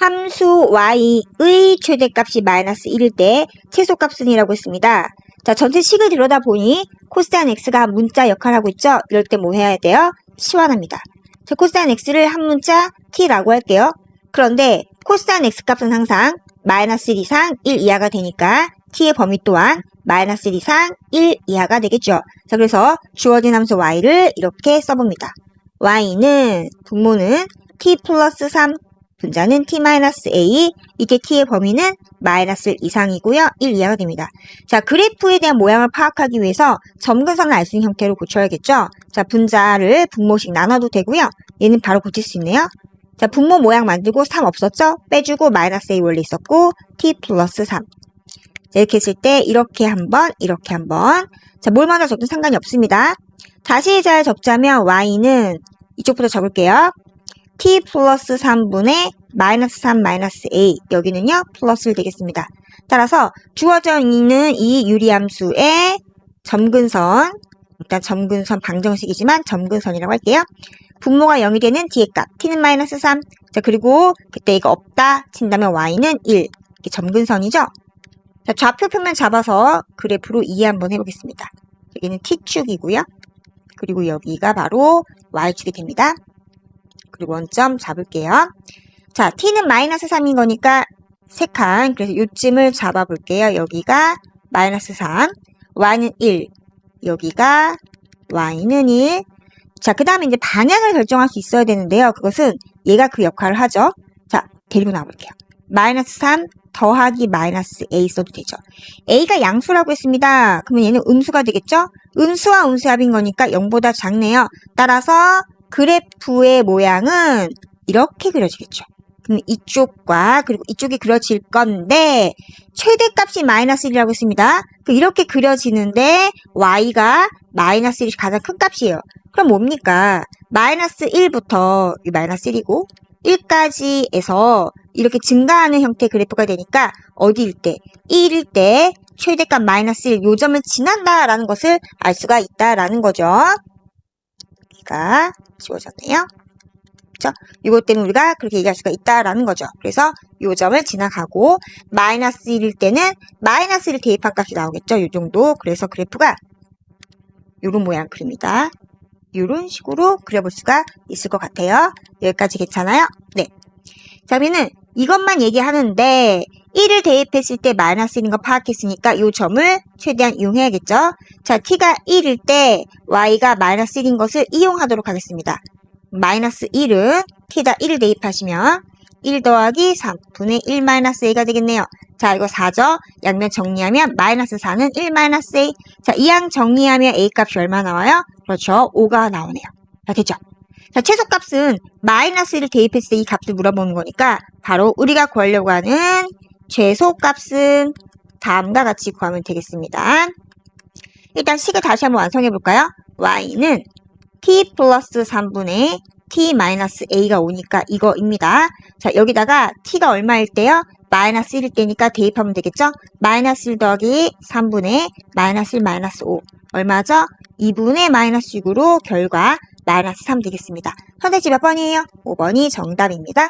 함수 y의 최대값이 마이너스 1일 때 최소값은 이라고 했습니다. 자, 전체 식을 들여다보니 코사인 x가 한 문자 역할을 하고 있죠? 이럴 때 뭐 해야 돼요? 시환합니다. 자, 코사인 x를 한 문자 t라고 할게요. 그런데 코사인 x 값은 항상 마이너스 1 이상 1 이하가 되니까 t의 범위 또한 마이너스 1 이상 1 이하가 되겠죠. 자, 그래서 주어진 함수 y를 이렇게 써봅니다. y는 분모는 t 플러스 3 분자는 t-a, 이게 t의 범위는 마이너스 1 이상이고요. 1 이하가 됩니다. 자, 그래프에 대한 모양을 파악하기 위해서 점근선을 알 수 있는 형태로 고쳐야겠죠? 자, 분자를 분모씩 나눠도 되고요. 얘는 바로 고칠 수 있네요. 자, 분모 모양 만들고 3 없었죠? 빼주고 마이너스 a 원래 있었고 t 플러스 3. 자, 이렇게 했을 때 이렇게 한번, 이렇게 한번. 자, 뭘 먼저 적든 상관이 없습니다. 다시 잘 적자면 y는 이쪽부터 적을게요. t 플러스 3분의 마이너스 3 마이너스 a 여기는요 플러스를 되겠습니다. 따라서 주어져 있는 이 유리함수의 점근선 일단 점근선 방정식이지만 점근선이라고 할게요. 분모가 0이 되는 뒤의 값 t는 마이너스 3. 자 그리고 그때 이거 없다 친다면 y는 1. 이게 점근선이죠. 자 좌표 표면 잡아서 그래프로 이해 한번 해보겠습니다. 여기는 t축이고요. 그리고 여기가 바로 y축이 됩니다. 그리고 원점 잡을게요. 자, t는 마이너스 3인 거니까 3칸. 그래서 요쯤을 잡아볼게요. 여기가 마이너스 3, y는 1, 여기가 y는 1. 자, 그 다음에 이제 방향을 결정할 수 있어야 되는데요. 그것은 얘가 그 역할을 하죠. 자, 데리고 나와볼게요. 마이너스 3 더하기 마이너스 a 써도 되죠. a가 양수라고 했습니다. 그러면 얘는 음수가 되겠죠? 음수와 음수의 합인 거니까 0보다 작네요. 따라서 그래프의 모양은 이렇게 그려지겠죠. 그럼 이쪽과 그리고 이쪽이 그려질 건데 최대값이 마이너스 1이라고 했습니다. 그 이렇게 그려지는데 y가 마이너스 1이 가장 큰 값이에요. 그럼 뭡니까? 마이너스 1부터 이 마이너스 1이고 1까지에서 이렇게 증가하는 형태의 그래프가 되니까 어디일 때? 1일 때 최대값 마이너스 1 요점을 지난다라는 것을 알 수가 있다라는 거죠. 여기가 지워졌네요. 그렇죠? 이것 때문에 우리가 그렇게 얘기할 수가 있다라는 거죠. 그래서 요 점을 지나가고 마이너스 1일 때는 마이너스 1을 대입한 값이 나오겠죠. 이 정도. 그래서 그래프가 요런 모양 그립니다. 요런 식으로 그려볼 수가 있을 것 같아요. 여기까지 괜찮아요? 네. 자, 그러면은 이것만 얘기하는데 1을 대입했을 때 마이너스 1인 거 파악했으니까 이 점을 최대한 이용해야겠죠. 자, t가 1일 때 y가 마이너스 1인 것을 이용하도록 하겠습니다. 마이너스 1은 t다 1을 대입하시면 1 더하기 3분의 1 마이너스 a가 되겠네요. 자, 이거 4죠? 양면 정리하면 마이너스 4는 1 마이너스 a. 자, 이 양 정리하면 a 값이 얼마 나와요? 그렇죠. 5가 나오네요. 자, 됐죠? 자, 최소값은 마이너스 1을 대입했을 때 이 값을 물어보는 거니까 바로 우리가 구하려고 하는 최소값은 다음과 같이 구하면 되겠습니다. 일단 식을 다시 한번 완성해 볼까요? y는 t 플러스 3분의 t 마이너스 a가 오니까 이거입니다. 자, 여기다가 t가 얼마일 때요? 마이너스 1일 때니까 대입하면 되겠죠? 마이너스 1 더하기 3분의 마이너스 1 마이너스 5 얼마죠? 2분의 마이너스 6으로 결과 마이너스 3 되겠습니다. 선택지 몇 번이에요? 5번이 정답입니다.